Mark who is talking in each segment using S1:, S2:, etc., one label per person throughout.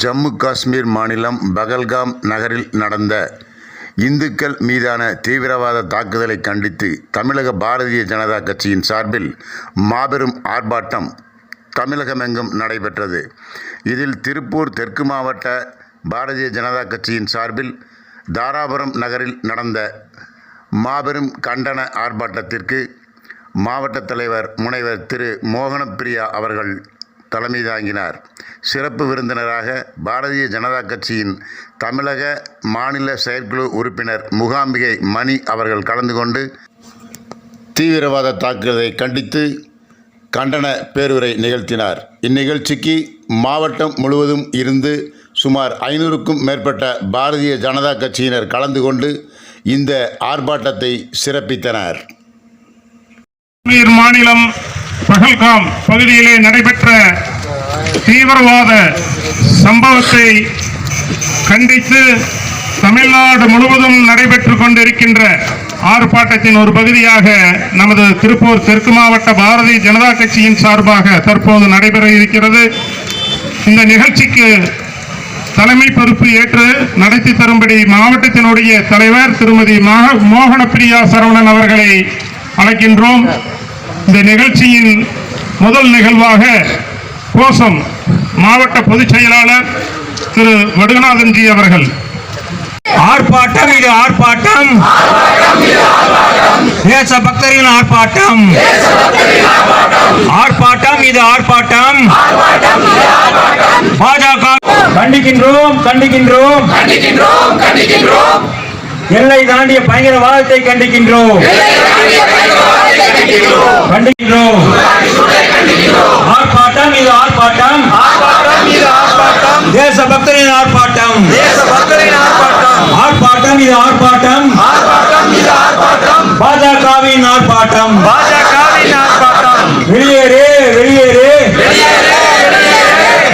S1: ஜம்மு காஷ்மீர் மாநிலம் பகல்காம் நகரில் நடந்த இந்துக்கள் மீதான தீவிரவாத தாக்குதலை கண்டித்து தமிழக பாரதிய ஜனதா கட்சியின் சார்பில் மாபெரும் ஆர்ப்பாட்டம் தமிழகமெங்கும் நடைபெற்றது. இதில் திருப்பூர் தெற்கு மாவட்ட பாரதிய ஜனதா கட்சியின் சார்பில் தாராபுரம் நகரில் நடந்த மாபெரும் கண்டன ஆர்ப்பாட்டத்திற்கு மாவட்ட தலைவர் முனைவர் திரு மோகனப்பிரியா அவர்கள் தலைமை தாங்கினார். சிறப்பு விருந்தினராக பாரதிய ஜனதா கட்சியின் தமிழக மாநில செயற்குழு உறுப்பினர் முகாம்பிகை மணி அவர்கள் கலந்து கொண்டு தீவிரவாத தாக்குதலை கண்டித்து கண்டன பேருரை நிகழ்த்தினார். இந்நிகழ்ச்சிக்கு மாவட்டம் முழுவதும் இருந்து சுமார் ஐநூறுக்கும் மேற்பட்ட பாரதிய ஜனதா கட்சியினர் கலந்து கொண்டு இந்த ஆர்ப்பாட்டத்தை சிறப்பித்தனர்.
S2: மாநிலம் பகல்காம் பகுதியிலே நடைபெற்ற தீவிரவாத சம்பவத்தை கண்டித்து தமிழ்நாடு முழுவதும் நடைபெற்று கொண்டிருக்கின்ற ஆர்ப்பாட்டத்தின் ஒரு பகுதியாக நமது திருப்பூர் தெற்கு மாவட்ட பாரதிய ஜனதா கட்சியின் சார்பாக தற்போது நடைபெற இருக்கிறது. இந்த நிகழ்ச்சிக்கு தலைமை பொறுப்பு ஏற்று நடத்தி தரும்படி மாவட்டத்தினுடைய தலைவர் திருமதி மோகனப்பிரியா சரவணன் அவர்களை அழைக்கின்றோம். இந்த நிகழ்ச்சியின் முதல் நிகழ்வாக கோசம் மாவட்ட பொதுச் செயலாளர் திரு வடுகநாதன்ஜி அவர்கள்.
S3: ஆர்ப்பாட்டம் இது ஆர்ப்பாட்டம். தேச பக்தரின் ஆர்ப்பாட்டம். ஆர்ப்பாட்டம் இது ஆர்ப்பாட்டம். பாஜக கண்டிக்கின்றோம் கண்டிக்கின்றோம்.
S4: கண்டிக்கின்றோம் கண்டிக்கின்றோம்.
S3: எல்லை தாண்டிய பயங்கரவாதத்தை கண்டிக்கின்றோம். கண்டிக்கின்றோம். ஆர்ப்பாட்டம் இது ஆர்ப்பாட்டம். தேச பக்தரின் ஆர்ப்பாட்டம்.
S4: தேச ஆர்ப்பாட்டம்
S3: இது ஆர்ப்பாட்டம் பாஜகவின் ஆர்ப்பாட்டம்.
S4: பாஜகவின் ஆர்ப்பாட்டம்.
S3: வெளியேறு வெளியேறு.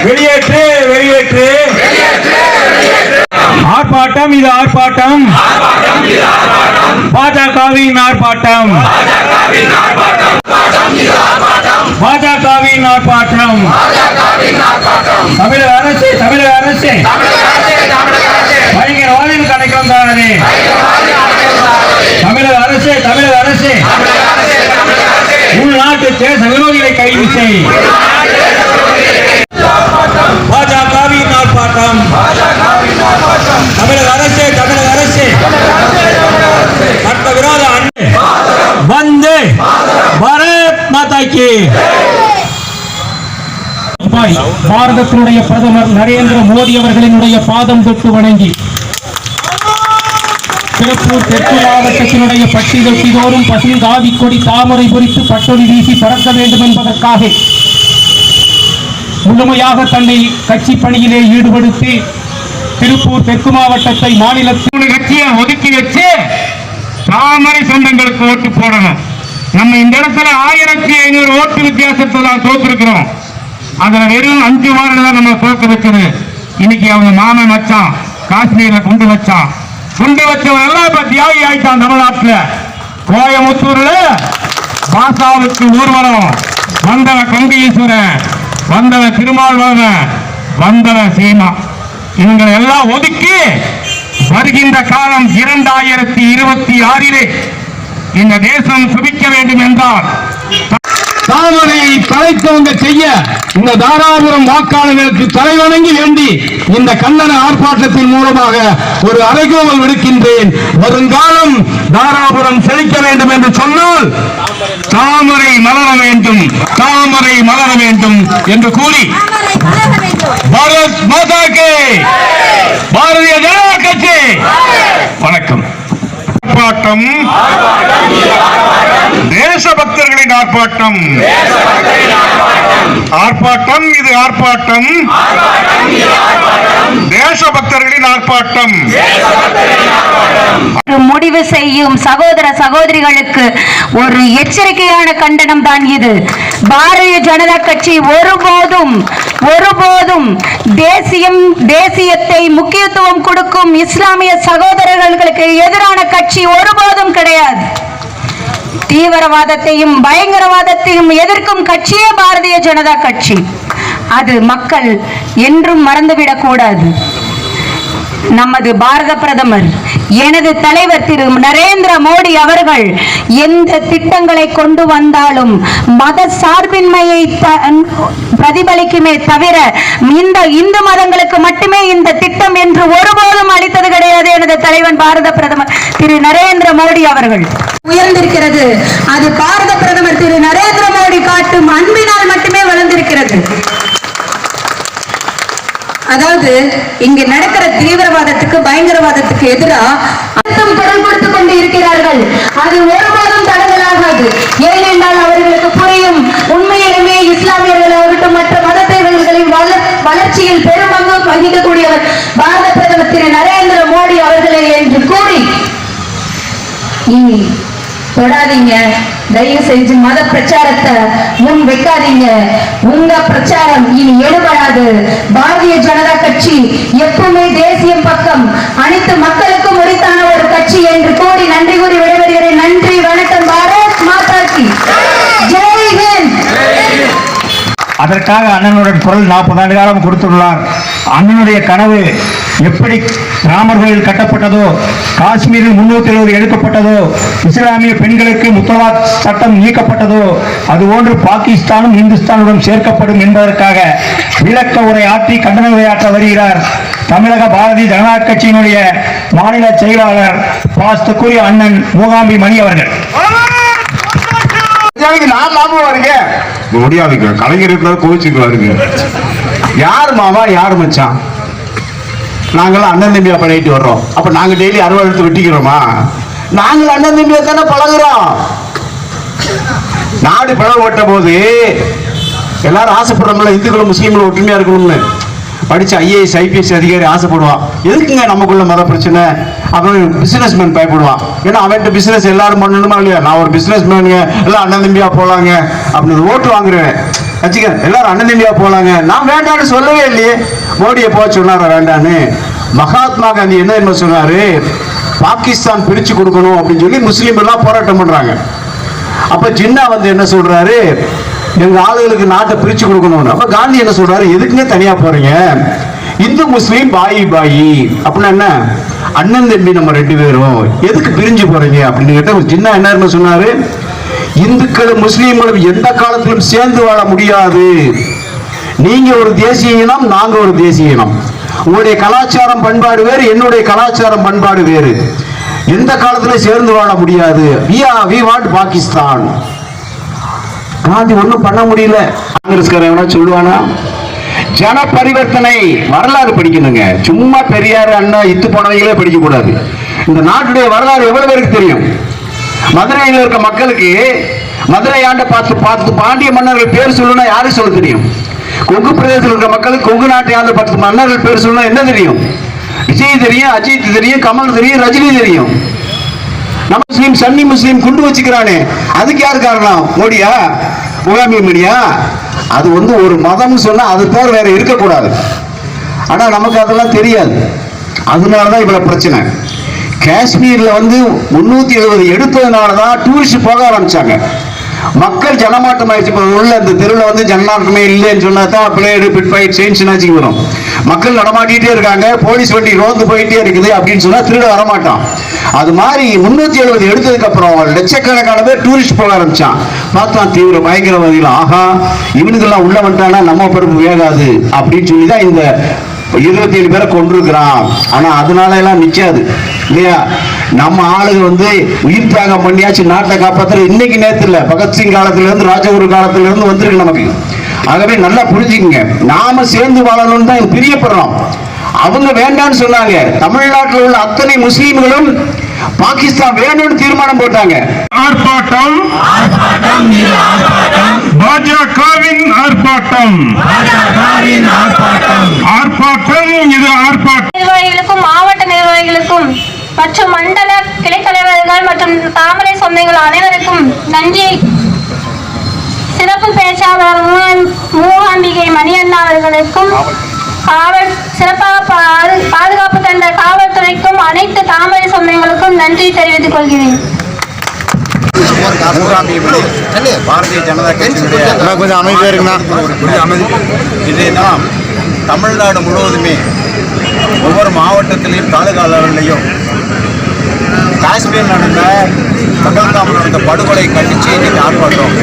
S3: வெளியேற்று வெளியேற்று. ஆர்ப்பாட்டம் இது ஆர்ப்பாட்டம். பாஜகவின் ஆர்ப்பாட்டம். பாஜகவின் ஆர்ப்பாட்டம். தமிழக அரசு தமிழக அரசு. பயங்கரவாதிகள் கணக்கம் தானே தமிழக அரசு தமிழக அரசு. உள்நாட்டு தேச விரோதிகளை கைது செய் பாஜகவின் ஆர்ப்பாட்டம் தமிழக அரசு தமிழக அரசு சட்ட விரோத அண்ணே வந்தே பாரத் மாதா
S5: பாரதத்தினுடைய பிரதமர் நரேந்திர மோடி அவர்களினுடைய பாதம் தொட்டு வணங்கி திருப்பூர் தெற்கு மாவட்டத்தினுடைய பட்டி தொட்டி தோறும் பசுங்காவி கொடி தாமரை பொறித்து பட்டொலி வீசி பறக்க வேண்டும் என்பதற்காக முழுமையாக தன்னை கட்சி பணியிலே ஈடுபடுத்தி திருப்பூர் தெற்கு மாவட்டத்தை மாநிலத்தில்
S2: கட்சியை ஒதுக்கி வச்சு தாமரை சொந்தங்களுக்கு ஓட்டு போடணும். நம்ம இந்த இடத்துல ஆயிரத்தி ஐநூறு ஓட்டு வித்தியாசத்தை தான் தோத்துருக்கிறோம். அதுல வெறும் அஞ்சு வாரம் தான் நம்ம தோக்க வச்சது இன்னைக்கு அவங்க மாமன் வச்சான் காஷ்மீர்ல குண்டு வச்சான். குண்டு வச்சவன் எல்லாம் இப்ப தியாகி ஆயிட்டான் தமிழ்நாட்டுல. கோயமுத்தூர்ல பாசாவுக்கு ஊர்வலம். வந்தவ கங்கீஸ்வரன் வந்தவ வந்தவன் திருமாவளவன் வந்தவன் சீமா. இவங்களை எல்லாம் ஒதுக்கி வருகின்ற காலம் இரண்டாயிரத்தி இருபத்தி ஆறிலே இந்த தேசம் சுபிக்க வேண்டும் என்றால்
S5: தாமரையை தலைத்தவங்க செய்ய இந்த தாராபுரம் வாக்காளர்களுக்கு தலைவணங்கி வேண்டி இந்த கண்டன ஆர்ப்பாட்டத்தின் மூலமாக ஒரு அறைகோவல் விடுக்கின்றேன். வருங்காலம் தாராபுரம் செழிக்க வேண்டும் என்று சொன்னால்
S2: தாமரை மலர வேண்டும் தாமரை மலர வேண்டும் என்று கூறி பாரத் மாதா கே. பாரதிய ஜனதா கட்சி. வணக்கம். ஆர்ப்பாட்டம். தேசபக்தர்களின் ஆர்ப்பாட்டம். ஆர்ப்பாட்டம் இது ஆர்ப்பாட்டம். தேசபக்தர்களின் ஆர்ப்பாட்டம்.
S6: முடிவு செய்யும் சகோதர சகோதரிகளுக்கு ஒரு எச்சரிக்கையான கண்டனம் தான் இது. பாரதிய ஜனதா கட்சி ஒருபோதும் ஒருபோதும் தேசியம் தேசியத்தை முக்கியத்துவம் கொடுக்கும் இஸ்லாமிய சகோதரர்களுக்கு எதிரான கட்சி ஒருபோதும் கிடையாது. தீவிரவாதத்தையும் பயங்கரவாதத்தையும் எதிர்க்கும் கட்சியே பாரதிய ஜனதா கட்சி. அது மக்கள் என்றும் மறந்துவிடக் கூடாது நமது பாரத பிரதமர் எனது தலைவர் திரு நரேந்திர மோடி அவர்கள் எந்த திட்டங்களை கொண்டு வந்தாலும் மத சார்பின்மையை பிரதிபலிக்குமே தவிர இந்த இந்து மதங்களுக்கு மட்டுமே இந்த திட்டம் என்று ஒருபோதும் அளித்தது கிடையாது எனது தலைவன் பாரத பிரதமர் திரு நரேந்திர மோடி அவர்கள். உயர்ந்திருக்கிறது. அது பாரத பிரதமர் திரு நரேந்திர மோடி காட்டும் அன்பினால் மட்டுமே வளர்ந்திருக்கிறது. அதாவது இங்க நடக்கிற தீவிரவாதத்துக்கு பயங்கரவாதத்துக்கு எதிராக அர்த்தம் குரல் கொடுத்துக் கொண்டு இருக்கிறார்கள் அது ஒருபோதும் தடங்கலாகாது ஏனென்றால் அவர்களுக்கு புரியும் உண்மையிலுமே இஸ்லாமியர்கள் ஆகட்டும் மற்ற மதத்தேவர்களின் வள- வளர்ச்சியில் பெரும்பங்கு வகிக்கக்கூடியவர் பாரத பிரதமர் திரு நரேந்திர மோடி அவர்களே என்று கூறி தொடாதீங்க தயவு செஞ்சு மத பிரச்சாரத்தை முன் வைக்காதீங்க. உங்க பிரச்சாரம் இனி எடுபடாது. பாரதிய ஜனதா கட்சி எப்பவுமே தேசியம் பக்கம் அனைத்து மக்களுக்கும் உரித்தான ஒரு கட்சி என்று கூறி நன்றி கூறி விடைபெறுகிறேன். நன்றி வணக்கம். பாரத் மாதாஜி ஜெய் ஹிந்த்.
S7: அதற்காக அண்ணனுடன் குரல் நாற்பது ஆண்டு காலம் கொடுத்துள்ளார். அண்ணனுடைய கனவு எப்படி ராமர் கோயில் கட்டப்பட்டதோ காஷ்மீரில் முன்னூத்தி எழுபது எடுக்கப்பட்டதோ இஸ்லாமிய பெண்களுக்கு முத்தலாக் சட்டம் நீக்கப்பட்டதோ அதுபோன்று பாகிஸ்தானும் இந்துஸ்தானுடன் சேர்க்கப்படும் என்பதற்காக விளக்க உரை ஆற்றி கண்டன உரையாற்ற வருகிறார் தமிழக பாரதிய ஜனதா கட்சியினுடைய மாநில செயலாளர் பாஸ்துக்குரிய அண்ணன் மூகாம்பி மணி அவர்கள்.
S8: நான் மாமா வரீங்க முடியாதுங்க கலைஞர் இருக்கிற கோவிச்சுக்குவாருங்க யார் மாமா யார் மச்சான்? நாங்களாம் அண்ணன் தம்பியா பண்ணிட்டு வர்றோம். அப்ப நாங்க டெய்லி அறுவடை எடுத்து வெட்டிக்கிறோமா? நாங்கள் அண்ணன் தம்பியா தானே பழகுறோம். நாடு பிளவுபட்ட போது எல்லாரும் ஆசைப்படுறோம்ல இந்துக்களும் முஸ்லீம்களும் ஒற்றுமையா இருக்கணும்னு. படிச்ச ஐஏஎஸ் ஐபிஎஸ் அதிகாரி ஆசைப்படுவான் எதுக்குங்க நமக்குள்ள மத பிரச்சனை? அவன் பிசினஸ் மேன் பயப்படுவான் ஏன்னா அவன்கிட்ட பிசினஸ் எல்லாரும் பண்ணணுமா இல்லையா? நான் ஒரு பிசினஸ் மேனுங்க எல்லாம் அண்ணன் தம்பியா போலாங்க. அப்படின்னு ஓட்டு வாங்குறேன் வச்சுக்க எல்லாரும் அண்ணன் தம்பியா போலாங்க. நான் வேண்டாம்னு சொல்லவே இல்லையே. மோடியை போக சொன்னாரா வேண்டான்னு மகாத்மா காந்தி என்ன என்ன சொன்னாரு? பாகிஸ்தான் பிரிச்சு கொடுக்கணும் அப்படின்னு சொல்லி முஸ்லீம் எல்லாம் போராட்டம் பண்றாங்க. அப்ப ஜின்னா வந்து என்ன சொல்றாரு? எங்க ஆளுகளுக்கு நாட்டை பிரிச்சு கொடுக்கணும்னு. அப்ப காந்தி என்ன சொல்றாரு? எதுக்குங்க தனியா போறீங்க? இந்து முஸ்லீம் பாயி பாயி. அப்படின்னா என்ன? அண்ணன் தம்பி நம்ம ரெண்டு பேரும். எதுக்கு பிரிஞ்சு போறீங்க? அப்படின்னு கேட்ட ஜின்னா என்ன சொன்னாரு? இந்துக்களும் முஸ்லீம்களும் எந்த காலத்திலும் சேர்ந்து வாழ முடியாது. நீங்க ஒரு தேசிய இனம் நாங்க ஒரு தேசிய இனம். உங்களுடைய கலாச்சாரம் பண்பாடு வேறு என்னுடைய கலாச்சாரம் பண்பாடு வேறு. எந்த காலத்துல சேர்ந்து வாழ முடியாது. வி வாண்ட் பாகிஸ்தான் காந்தி ஒண்ணும் பண்ண முடியல. காங்கிரஸ்காரன் சொல்லுவானா? ஜன பரிவர்த்தனை வரலாறு படிக்கணுங்க. சும்மா பெரியார் அண்ணா இத்து போனவங்களே படிக்க கூடாது இந்த நாட்டுடைய வரலாறு எவ்வளவு பேருக்கு தெரியும்? மதுரையில் இருக்க மக்களுக்கு மதுரை ஆண்ட பார்த்து பார்த்து பாண்டிய மன்னர்கள் பேர் சொல்லணும்னா யாரும் சொல்ல தெரியும்? கொங்கு பிரதேசத்தில் இருக்க மக்களுக்கு கொங்கு நாட்டை ஆண்ட பத்து மன்னர்கள் பேர் சொல்லணும் என்ன தெரியும்? விஜய் தெரியும் அஜித் தெரியும் கமல் தெரியும் ரஜினி தெரியும். நம்ம முஸ்லீம் சன்னி முஸ்லீம் குண்டு வச்சுக்கிறானே அதுக்கு யாரு காரணம்? மோடியா? முகாமி மணியா? அது வந்து ஒரு மதம்னு சொன்னா அது பேர் வேற இருக்கக்கூடாது. ஆனா நமக்கு அதெல்லாம் தெரியாது. அதனால தான் இவ்வளவு பிரச்சனை. காஷ்மீர்ல வந்து முன்னூத்தி எழுபது எடுத்ததுனால தான் டூரிஸ்ட் போக ஆரம்பிச்சாங்க. மக்கள் ஜனமாட்டம் ஆயிடுச்சு இப்போ உள்ள அந்த தெருவில் வந்து ஜனநாட்டமே இல்லைன்னு சொன்னா தான் பிளேடு பிட் ஃபைட் செயின்ஸ் வரும். மக்கள் நடமாட்டிகிட்டே இருக்காங்க. போலீஸ் வண்டி ரோந்து போயிட்டே இருக்குது அப்படின்னு சொன்னா திருட வரமாட்டான். அது மாதிரி முன்னூத்தி எழுபது எடுத்ததுக்கு அப்புறம் லட்சக்கணக்கான பேர் டூரிஸ்ட் போக ஆரம்பிச்சான். பார்த்தான் தீவிர பயங்கரவாதிகள். ஆகா இவனுக்கெல்லாம் உள்ள வந்துட்டானா? நம்ம பருப்பு வேகாது அப்படின்னு சொல்லி தான் இந்த இருபத்தி ஏழு பேரை கொண்டிருக்கிறான் ஆனா அதனால எல்லாம் நிற்காது இல்லையா? நம்ம ஆளுங்க வந்து உயிர் தியாகம் பண்ணியாச்சு நாட்டை காப்பாத்துற இன்னைக்கு நேரத்தில் இல்லை பகத்சிங் காலத்திலிருந்து ராஜகுரு காலத்திலிருந்து வந்திருக்கு நமக்கு. ஆகவே நல்லா புரிஞ்சுக்கங்க. நாம சேர்ந்து வாழணும்னு தான் பிரியப்படுறோம் அவங்க வேண்டாம்னு சொன்னாங்க. தமிழ்நாட்டில் உள்ள அத்தனை முஸ்லீம்களும் பாகிஸ்தான் வேணும்னு தீர்மானம் போட்டாங்க.
S9: ஆர்ப்பாட்டம். பாஜகவின் ஆர்ப்பாட்டம். ஆர்ப்பாட்டம் இது ஆர்ப்பாட்டம்.
S10: நிர்வாகிகளுக்கும் மாவட்ட நிர்வாகிகளுக்கும் மற்றும் மண்டல கிளைத் தலைவர்கள் மற்றும் தாமரை சொந்தங்கள் அனைவருக்கும் நன்றி சிறப்பு பேச்சாளர் மூகாம்பிகை மணியண்ணா அவர்களுக்கும் காவல் சிறப்பாக பாது- பாதுகாப்பு தந்த காவல்துறைக்கும் அனைத்து தாமரை சொந்தங்களுக்கும் நன்றி தெரிவித்துக் கொள்கிறேன்.
S8: பாரதிய ஜனதா கட்சியினுடைய
S1: கொஞ்சம் அமைதியா இருக்குண்ணா.
S8: ஒரு பெரிய அமைதி. இதை நாம் தமிழ்நாடு முழுவதுமே ஒவ்வொரு மாவட்டத்திலையும் தாலுகா லெவல்லையும் காஷ்மீர் நடந்த பகல்காம் நடந்த படுகொலை கண்டித்து இன்னைக்கு ஆர்ப்பாட்டம்.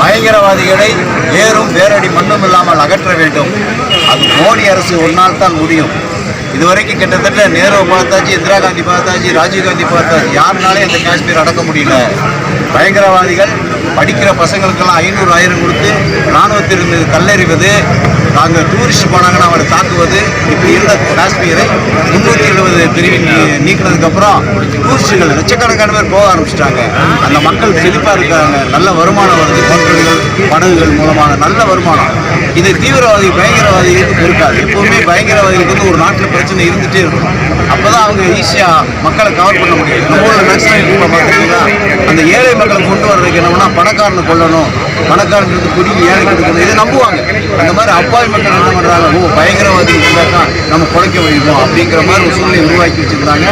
S8: பயங்கரவாதிகளை ஏறும் வேரடி மண்ணும் இல்லாமல் அகற்ற வேண்டும். அது மோடி அரசு ஒரு நாள் தான் முடியும். இதுவரைக்கும் கிட்டத்தட்ட நேரு பார்த்தாச்சு இந்திரா காந்தி பார்த்தாச்சு ராஜீவ்காந்தி பார்த்தாச்சு. யாருனாலே இந்த காஷ்மீர் அடக்க முடியல. பயங்கரவாதிகள் படிக்கிற பசங்களுக்கெல்லாம் ஐநூறு ஆயிரம் கொடுத்து இராணுவத்திலிருந்து கல்லறிவது நாங்கள் டூரிஸ்ட் போனாங்கன்னா அவரை தாக்குவது இப்படி இருந்த காஷ்மீரை முந்நூற்றி எழுபது பிரிவின் நீ- நீக்கினதுக்கப்புறம் டூரிஸ்டுகள் லட்சக்கணக்கான பேர் போக ஆரம்பிச்சிட்டாங்க. அந்த மக்கள் செழிப்பாக இருக்காங்க. நல்ல வருமானம் வருது. ஹோட்டல்கள் படகுகள் மூலமாக நல்ல வருமானம். இது தீவிரவாதி பயங்கரவாதிகளுக்கு இருக்காது. எப்பவுமே பயங்கரவாதிகளுக்கு வந்து ஒரு நாட்டில் பிரச்சனை இருந்துகிட்டே இருக்கும். அப்போ தான் அவங்க ஈஸியாக மக்களை கவர் பண்ண முடியும். நம்ம ஊரில் நக்சலைட் பார்த்தீங்கன்னா அந்த ஏழை மக்களை கொண்டு வர்றதுக்கு என்னன்னா பணக்காரனை பணக்காரனுக்கு குடிக்கு ஏழை கொடுக்கணும். இதை நம்புவாங்க. அந்த மாதிரி அப்பாயின்மெண்ட் என்ன பண்ணுறாங்க ஓ பயங்கரவாதி இருந்தாக்கா நம்ம குறைக்க வைக்கணும் அப்படிங்கிற மாதிரி ஒரு சூழ்நிலை உருவாக்கி வச்சுருந்தாங்க.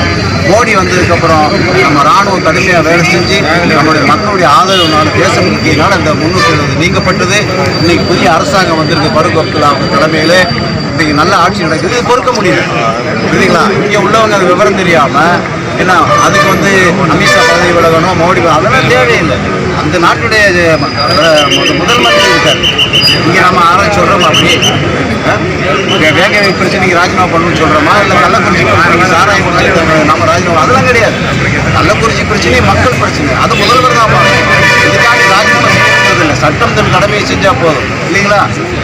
S8: மோடி வந்ததுக்கப்புறம் நம்ம ராணுவம் கடுமையாக வேலை செஞ்சு நம்மளுடைய மக்களுடைய ஆதரவுனால பேச முக்கியனால இந்த முன்னூற்றி எழுபது நீங்கப்பட்டது இன்னைக்கு புதிய அரசாங்கம் வந்திருக்கு பருக் அப்துல்லா அவங்க தலைமையில. இன்னைக்கு நல்ல ஆட்சி நடக்குது. பொறுக்க முடியல. புரியுதுங்களா? இங்கே உள்ளவங்க அது விவரம் தெரியாமல் ஏன்னா அதுக்கு வந்து அமித்ஷா பதவி விலகணும் மோடி அதெல்லாம் தேவையில்லை. அந்த நாட்டுடைய முதல் மந்திரி இருக்கார். இங்கே நம்ம ஆராய்ச்சி சொல்கிறோமா அப்படி. வேக வைப்பு நீங்கள் ராஜினாமா பண்ணணும்னு சொல்கிறோமா இல்லை கள்ளக்குறிச்சி பிரச்சனைக்கு சாராயம் நம்ம- ராஜினாமா அதெல்லாம் கிடையாது. கள்ளக்குறிச்சி பிரச்சனை மக்கள் பிரச்சனை அது முதல்வர் தான் இதுக்காக ராஜினாமா இல்லை சட்டம் தன் கடமையை செஞ்சால் போதும். இல்லைங்களா?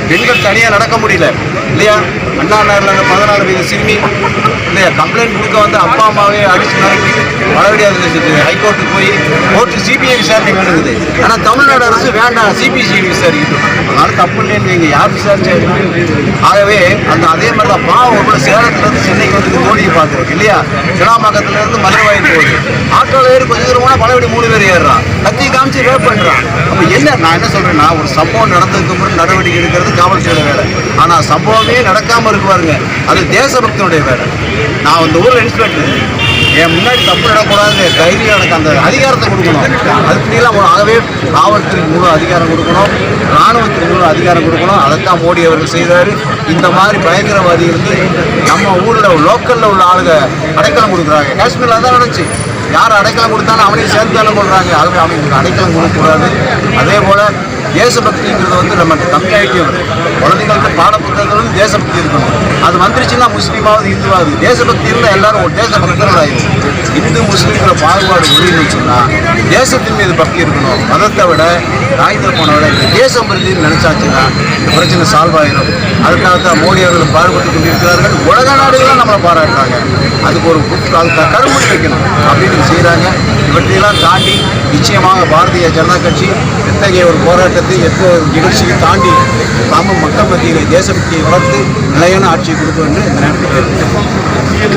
S8: பெண்கள் தனியாக நடக்க முடியல. இல்லையா? அண்ணா நகரில் பதினாலு வயது சிறுமி. இல்லையா கம்ப்ளைண்ட் கொடுக்க வந்து அப்பா அம்மாவே அடிச்சு நறுக்கி மறுபடியும் ஹைகோர்ட்டுக்கு போய் கோர்ட்டு சிபிஐ விசாரணை வேணுங்குது ஆனால் தமிழ்நாடு அரசு வேண்டாம் சிபிசிஐ விசாரிக்கட்டும். அதனால தப்பு இல்லைன்னு நீங்கள் யார் விசாரிச்சாரு ஆகவே அந்த அதே மாதிரி தான் பாவம் ஒரு சேலத்துலேருந்து சென்னைக்கு வந்து மோடியை பார்க்குறோம் இல்லையா? கிளாம்பாக்கத்துலேருந்து மதுரை வாங்கி போகுது. ஆட்டோவில் ஏறி கொஞ்சம் தூரமான பழையபடி மூணு பேர் ஏறுறான். கத்தி காமிச்சு ரேப் பண்ணுறான் அப்போ என்ன நான் என்ன சொல்கிறேன்னா ஒரு சம்பவம் நடந்ததுக்கு அப்புறம் நடவடிக்கை எடுக்கிறது காவல்துறையோட வேலை. ஆனால் சம்பவமே இல்லாமல் இருக்குவாருங்க அது தேசபக்தனுடைய வேலை. நான் அந்த ஊரில் இன்ஸ்பெக்டர் என் முன்னாடி தப்பு நடக்கூடாது தைரியம் எனக்கு அந்த அதிகாரத்தை கொடுக்கணும். அதுக்குலாம் ஆகவே காவல்துறைக்கு முழு அதிகாரம் கொடுக்கணும். இராணுவத்துக்கு முழு அதிகாரம் கொடுக்கணும். அதைத்தான் மோடி அவர்கள் செய்தார். இந்த மாதிரி பயங்கரவாதி வந்து நம்ம ஊரில் லோக்கலில் உள்ள ஆளுங்க அடைக்கலம் கொடுக்குறாங்க. காஷ்மீரில் தான் நடந்துச்சு. யார் அடைக்கலம் கொடுத்தாலும் அவனையும் சேர்த்து தானே கொள்றாங்க. ஆகவே அவங்களுக்கு அடைக்கலம் கொடுக்கக்கூடாது. அதே போல் தேசபக்திங்கிறது வந்து நம்ம கம்மியாகிட்டே வருது குழந்தைங்களுக்கு பாடப்புத்தகங்களும் தேசபக்தி இருக்கணும். அது வந்துருச்சுன்னா முஸ்லீமாவது இந்துவாவது தேசபக்தி இருந்தால் எல்லாரும் ஒரு தேசபக்தர்கள் ஆயிடும் இந்து முஸ்லீம்கிற பாகுபாடு ஒழிஞ்சுச்சுன்னா தேசத்தின் மீது பக்தி இருக்கணும். மதத்தை விட ராய்ந்த போன விட இந்த தேசம் பற்றின்னு நினைச்சாச்சுன்னா இந்த பிரச்சனை சால்வ் ஆயிடும் அதுக்காகத்தான் மோடி அவர்கள் பாடுபட்டு கொண்டிருக்கிறார்கள். உலக நாடுகளும் நம்மளை பாராட்டுறாங்க. அதுக்கு ஒரு புக் அதுக்கு கருமுடி வைக்கணும். அப்படின்னு செய்கிறாங்க இவற்றையெல்லாம் தாண்டி நிச்சயமாக பாரதிய ஜனதா கட்சி எத்தகைய ஒரு போராட்டத்தை எத்தகைய ஒரு நிகழ்ச்சியை தாண்டி நாம மக்கள் மத்தியில் தேசபக்தியை வளர்த்து நிலையான ஆட்சியை கொடுக்கும் என்று இந்த நேரத்தில்